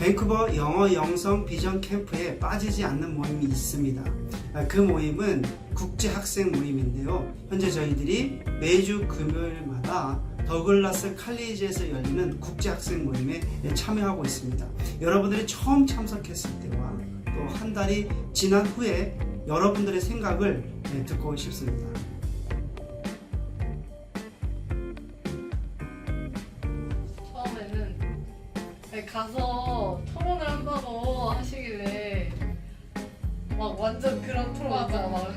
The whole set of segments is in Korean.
밴쿠버 영어 영성 비전 캠프에 빠지지 않는 모임이 있습니다. 아, 그 모임은 국제 학생 모임인데요. 현재 저희들이 매주 금요일마다 더글라스 칼리지에서 열리는 국제 학생 모임에 참여하고 있습니다. 여러분들이 처음 참석했을 때와 또 한 달이 지난 후에 여러분들의 생각을 네, 듣고 싶습니다. 네, 가서 토론을 한다고 하시길래 막 완전 그런 토론 맞아. 있잖아 막.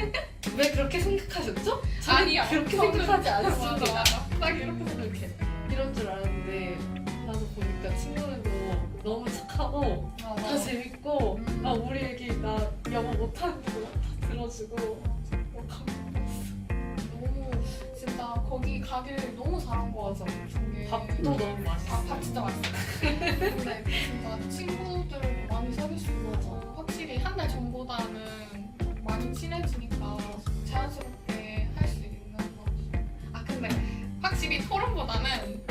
왜 그렇게 생각하셨죠? 저는 아니야. 그렇게 저는- 생각하지 않습니다. 맞아. 딱 이렇게 이렇게 이런 줄 알았는데 가서 보니까 친구들도 너무 착하고 다 맞아. 재밌고 음. 아 우리 애기 나 영어 못하는데 다 들어주고 뭐 너무 진짜 거기 가길 너무 잘한 거 같아. 밥도 너무 맛있어. 아, 밥 진짜 근데 진짜 친구들 많이 있어서 확실히 한 달 전보다는 많이 친해지니까 자연스럽게 할 수 있는 것 같아. 아 근데 확실히 토론보다는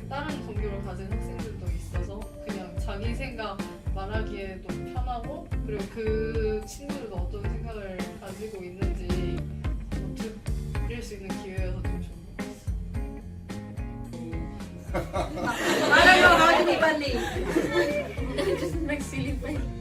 그 다른 종교를 가진 학생들도 있어서 그냥 자기 생각 말하기에도 편하고 그리고 그 친구들도 어떤 생각을 가지고 있는지 뭐 들을 수 있는 기회여서 좀 좋은 것 같아요. 말하려 하더니 빨리. Just make. Silly face.